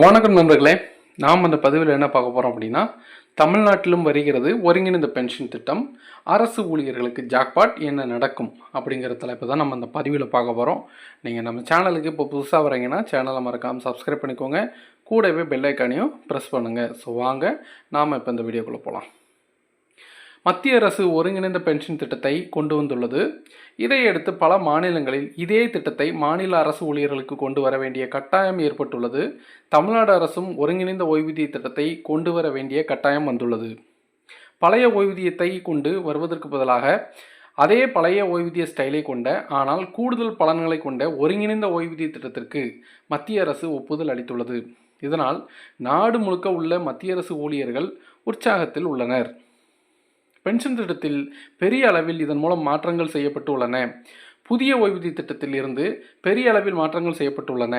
வணக்கம் நண்பர்களே நாம் அந்த பதிவில் என்ன பார்க்க போகிறோம் அப்படின்னா தமிழ்நாட்டிலும் வருகிறது ஒருங்கிணைந்த பென்ஷன் திட்டம். அரசு ஊழியர்களுக்கு ஜாக்பாட் என்ன நடக்கும் அப்படிங்கிற தலைப்பு தான் நம்ம அந்த பதிவில் பார்க்க போகிறோம் நீங்கள் நம்ம சேனலுக்கு இப்போ புதுசாக வரீங்கன்னா சேனலை மறக்காமல் சப்ஸ்கிரைப் பண்ணிக்கோங்க. கூடவே பெல்லைக்கானையும் ப்ரெஸ் பண்ணுங்கள் ஸோ வாங்க நாம் இப்போ இந்த வீடியோக்குள்ளே போகலாம் மத்திய அரசு ஒருங்கிணைந்த பென்ஷன் திட்டத்தை கொண்டு வந்துள்ளது. இதையடுத்து பல மாநிலங்களில் இதே திட்டத்தை மாநில அரசு ஊழியர்களுக்கு கொண்டு வர வேண்டிய கட்டாயம் ஏற்பட்டுள்ளது. தமிழ்நாடு அரசும் ஒருங்கிணைந்த ஓய்வூதிய திட்டத்தை கொண்டு வர வேண்டிய கட்டாயம் வந்துள்ளது. பழைய ஓய்வூதியத்தை கொண்டு வருவதற்கு பதிலாக அதே பழைய ஓய்வூதிய ஸ்டைலை கொண்ட ஆனால் கூடுதல் பலன்களை கொண்ட ஒருங்கிணைந்த ஓய்வூதிய திட்டத்திற்கு மத்திய அரசு ஒப்புதல் அளித்துள்ளது. இதனால் நாடு முழுக்க உள்ள மத்திய அரசு ஊழியர்கள் உற்சாகத்தில் உள்ளனர். பென்ஷன் திட்டத்தில் பெரிய அளவில் இதன் மூலம் மாற்றங்கள் செய்யப்பட்டுள்ளன புதிய ஓய்வூதிய திட்டத்தில் இருந்து பெரிய அளவில் மாற்றங்கள் செய்யப்பட்டுள்ளன.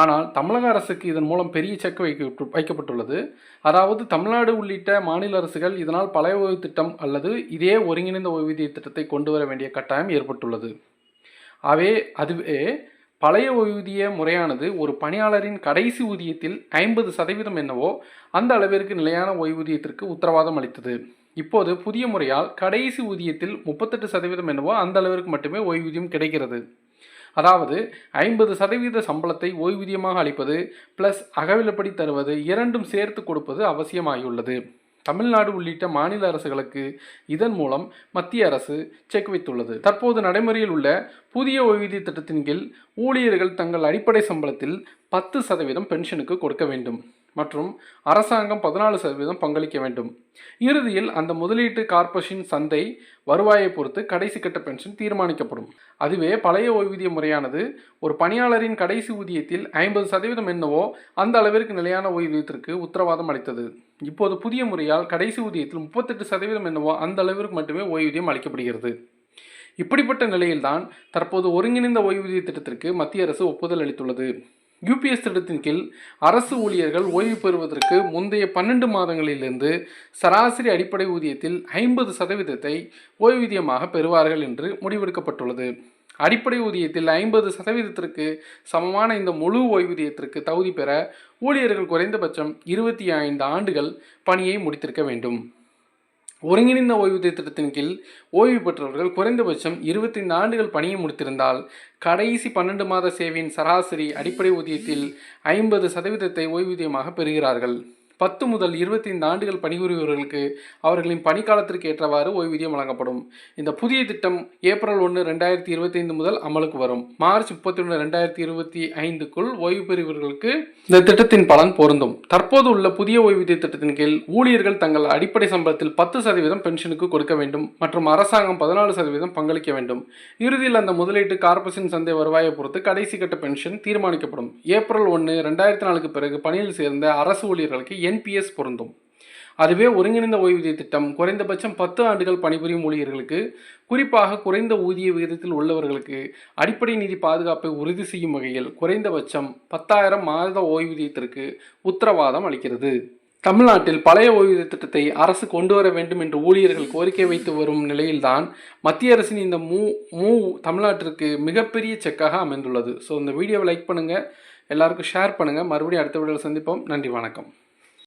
ஆனால் தமிழக அரசுக்கு இதன் மூலம் பெரிய செக் வைக்க வைக்கப்பட்டுள்ளது. அதாவது தமிழ்நாடு உள்ளிட்ட மாநில அரசுகள் இதனால் பழைய ஓய்வு திட்டம் அல்லது இதே ஒருங்கிணைந்த ஓய்வூதிய திட்டத்தை கொண்டு வர வேண்டிய கட்டாயம் ஏற்பட்டுள்ளது. அவே அதுவே பழைய ஓய்வூதிய முறையானது ஒரு பணியாளரின் கடைசி ஊதியத்தில் ஐம்பது சதவீதம் என்னவோ அந்த அளவிற்கு நிலையான ஓய்வூதியத்திற்கு உத்தரவாதம் அளித்தது. இப்போது புதிய முறையால் கடைசி ஊதியத்தில் முப்பத்தெட்டு சதவீதம் என்னவோ அந்த அளவிற்கு மட்டுமே ஓய்வூதியம் கிடைக்கிறது. அதாவது ஐம்பது சதவீத சம்பளத்தை ஓய்வூதியமாக அளிப்பது ப்ளஸ் அகவிலப்படி தருவது இரண்டும் சேர்த்து கொடுப்பது அவசியமாகியுள்ளது தமிழ்நாடு உள்ளிட்ட மாநில அரசுகளுக்கு இதன் மூலம் மத்திய அரசு செக் வைத்துள்ளது. தற்போது நடைமுறையில் உள்ள புதிய ஓய்வூதிய திட்டத்தின் கீழ் ஊழியர்கள் தங்கள் அடிப்படை சம்பளத்தில் பத்து சதவீதம் பென்ஷனுக்கு கொடுக்க வேண்டும். மற்றும் அரசாங்கம் பதினாலு சதவீதம் பங்களிக்க வேண்டும். இறுதியில் அந்த முதலீட்டு கார்ப்பரேஷன் சந்தை வருவாயை பொறுத்து கடைசி கட்ட பென்ஷன் தீர்மானிக்கப்படும். அதுவே பழைய ஓய்வூதிய முறையானது ஒரு பணியாளரின் கடைசி ஊதியத்தில் ஐம்பது சதவீதம் என்னவோ அந்த அளவிற்கு நிலையான ஓய்வூதியத்திற்கு உத்தரவாதம் அளித்தது. இப்போது புதிய முறையால் கடைசி ஊதியத்தில் முப்பத்தெட்டு சதவீதம் என்னவோ அந்த அளவிற்கு மட்டுமே ஓய்வூதியம் அளிக்கப்படுகிறது. இப்படிப்பட்ட நிலையில்தான் தற்போது ஒருங்கிணைந்த ஓய்வூதிய திட்டத்திற்கு மத்திய அரசு ஒப்புதல் அளித்துள்ளது. யூபிஎஸ் திட்டத்தின் கீழ் அரசு ஊழியர்கள் ஓய்வு பெறுவதற்கு முந்தைய பன்னெண்டு மாதங்களிலிருந்து சராசரி அடிப்படை ஊதியத்தில் ஐம்பது சதவீதத்தை ஓய்வூதியமாக பெறுவார்கள் என்று முடிவெடுக்கப்பட்டுள்ளது. அடிப்படை ஊதியத்தில் ஐம்பது சதவீதத்திற்கு சமமான இந்த முழு ஓய்வூதியத்திற்கு தகுதி பெற ஊழியர்கள் குறைந்தபட்சம் இருபத்தி ஐந்து ஆண்டுகள் பணியை முடித்திருக்க வேண்டும். ஒருங்கிணைந்த ஓய்வூதிய திட்டத்தின் கீழ் ஓய்வு பெற்றவர்கள் குறைந்தபட்சம் இருபத்தைந்து ஆண்டுகள் பணியை முடித்திருந்தால் கடைசி பன்னெண்டு மாத சேவையின் சராசரி அடிப்படை ஊதியத்தில் ஐம்பது சதவீதத்தை ஓய்வூதியமாக பெறுகிறார்கள். பத்து முதல் இருபத்தைந்து ஆண்டுகள் பணிபுரிபவர்களுக்கு அவர்களின் பணிக்காலத்திற்கு ஏற்றவாறு ஓய்வூதியம் வழங்கப்படும். இந்த புதிய திட்டம் ஏப்ரல் ஒன்று ரெண்டாயிரத்தி இருபத்தைந்து முதல் அமலுக்கு வரும். மார்ச் முப்பத்தி ஒன்று ரெண்டாயிரத்தி இருபத்தி ஐந்துக்குள் ஓய்வு பெறுபவர்களுக்கு இந்த திட்டத்தின் பலன் பொருந்தும். தற்போது உள்ள புதிய ஓய்வூதிய திட்டத்தின் கீழ் ஊழியர்கள் தங்கள் அடிப்படை சம்பளத்தில் பத்து சதவீதம் பென்ஷனுக்கு கொடுக்க வேண்டும் மற்றும் அரசாங்கம் பதினாலு சதவீதம் பங்களிக்க வேண்டும். இறுதியில் அந்த முதலீட்டு கார்ப்பரேஷன் சந்தை வருவாயை பொறுத்து கடைசி கட்ட பென்ஷன் தீர்மானிக்கப்படும். ஏப்ரல் ஒன்று ரெண்டாயிரத்தி நாலுக்கு பிறகு பணியில் சேர்ந்த அரசு ஊழியர்களுக்கு என்பிஎஸ் பொருந்தும். அதுவே ஒருங்கிணைந்த ஓய்வூதிய திட்டம் குறைந்தபட்சம் பத்து ஆண்டுகள் பணிபுரியும் ஊழியர்களுக்கு குறிப்பாக குறைந்த ஊதிய விகிதத்தில் உள்ளவர்களுக்கு அடிப்படை நிதி பாதுகாப்பை உறுதி செய்யும் வகையில் குறைந்தபட்சம் பத்தாயிரம் மாத ஓய்வூதியத்திற்கு உத்தரவாதம் அளிக்கிறது. தமிழ்நாட்டில் பழைய ஓய்வூதிய திட்டத்தை அரசு கொண்டு வர வேண்டும் என்று ஊழியர்கள் கோரிக்கை வைத்து வரும் நிலையில்தான் மத்திய அரசின் இந்த மூ மூ தமிழ்நாட்டிற்கு மிகப்பெரிய செக்காக அமைந்துள்ளது. ஸோ இந்த வீடியோவை லைக் பண்ணுங்கள் எல்லாருக்கும் ஷேர் பண்ணுங்கள் மறுபடியும் அடுத்த வீடியோவில் சந்திப்போம். நன்றி வணக்கம்.